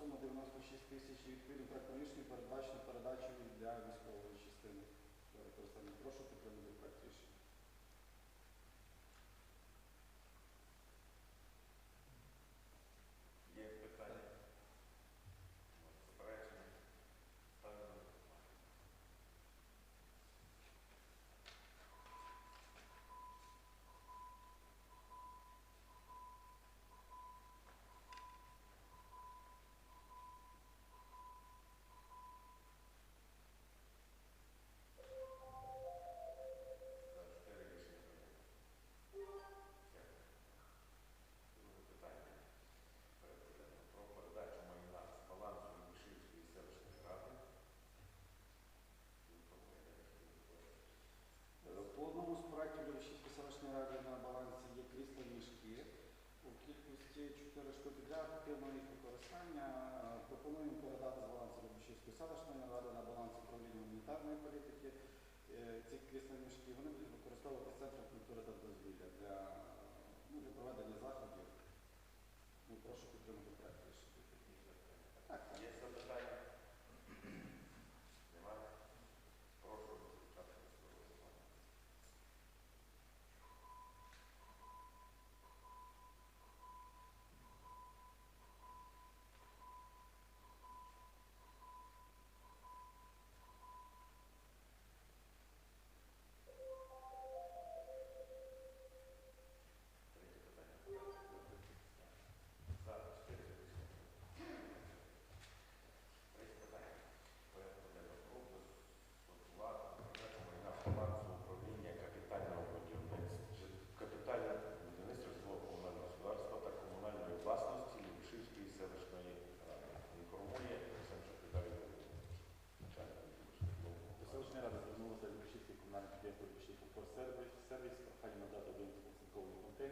на суму 96 тисяч відповідно проектом рішення передбачено передачу для військової 4 штуки для активного використання пропонуємо передати з балансу селищної ради на баланс управління гуманітарної політики. Е, Ці крісла мішки вони будуть використовувати центром культури та дозвілля для, ну, для проведення заходів. Ну, прошу підтримати проект. Так, так.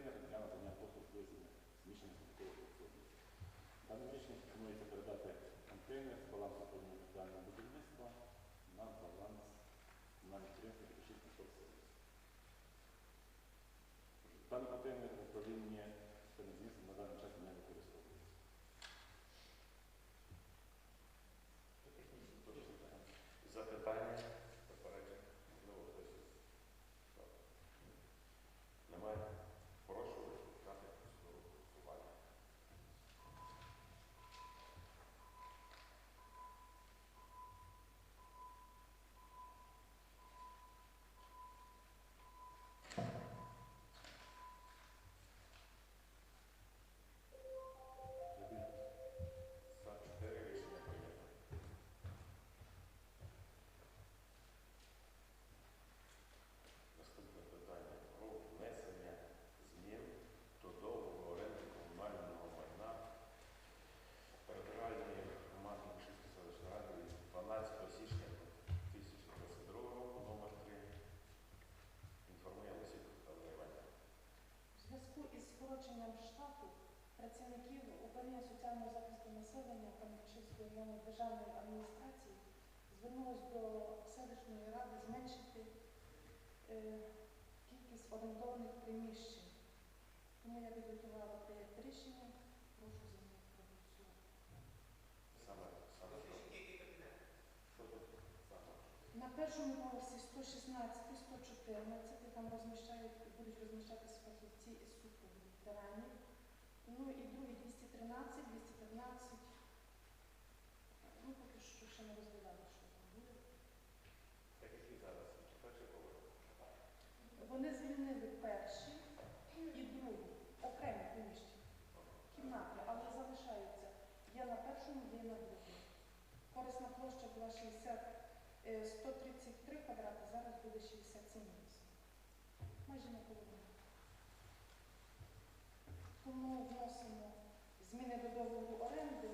Контейнер для надання послуг вивезення змішаних сміттєвих відходів. Даним рішенням на баланс на підприємства Львівський сервіс. Даний контейнер населення Кам'янчинської районної державної адміністрації звернулось до селищної ради зменшити е, кількість орендованих приміщень. Тому я підготувала проєкт рішення. Прошу за нього проголосувати. На першому поверсі 116 114 там розміщають, будуть розміщатися фахівці із супроводу ветеранів. Ну і другий 213, 213. Ще не розглядали, що там буде. Так зараз? Вони звільнили перші і другі, окремі приміщення, кімнати, але залишаються. Є на першому, є на другому. Корисна площа була 60, е, 133 квадрати, зараз буде 67 місць. Майже на половину. Тому вносимо зміни до договору оренди,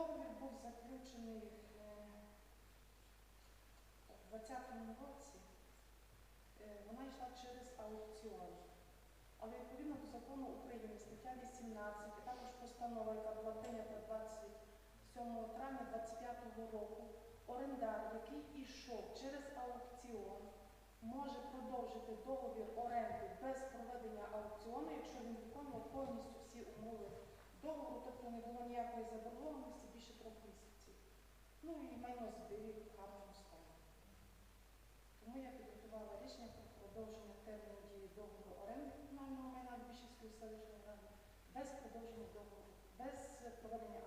Договір був заключений е, в 2020 році. Е, Вона йшла через аукціон. Але відповідно до закону України, стаття 18, а також постанова, яка була прийнята 27 травня 2025 року, орендар, який ішов через аукціон, може продовжити договір оренди без проведення аукціону, якщо він виконував повністю всі умови договору, тобто не було ніякої заборгованості більше трьох місяців. Ну і майно зберіг в гарному стані. Тому я підготувала рішення про продовження терміну дії договору оренди комунального майна Більшівської селищної ради без продовження договору, без проведення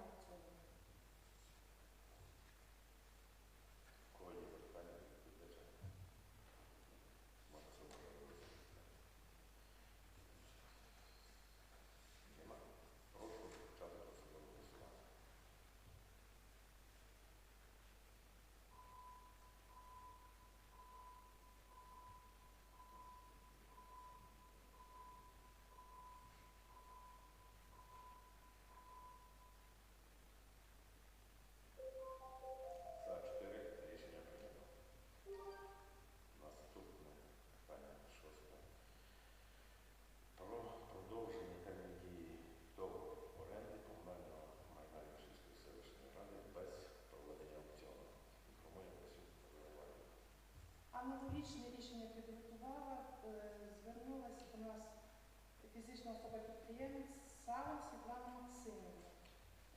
фізична особа підприємець Сава Світлана Максимівна.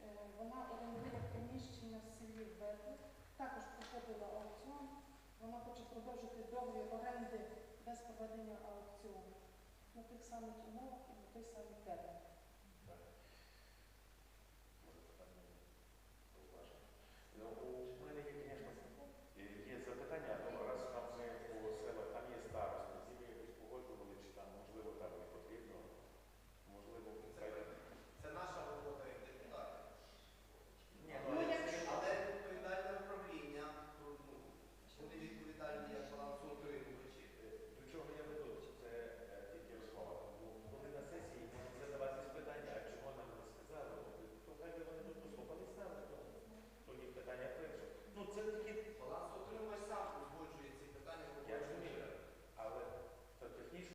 Е, Вона орендує приміщення в селі Ведлик, також проходила аукціон. Вона хоче продовжити договір оренди без проведення аукціону на тих самих умовах і на той самий термін.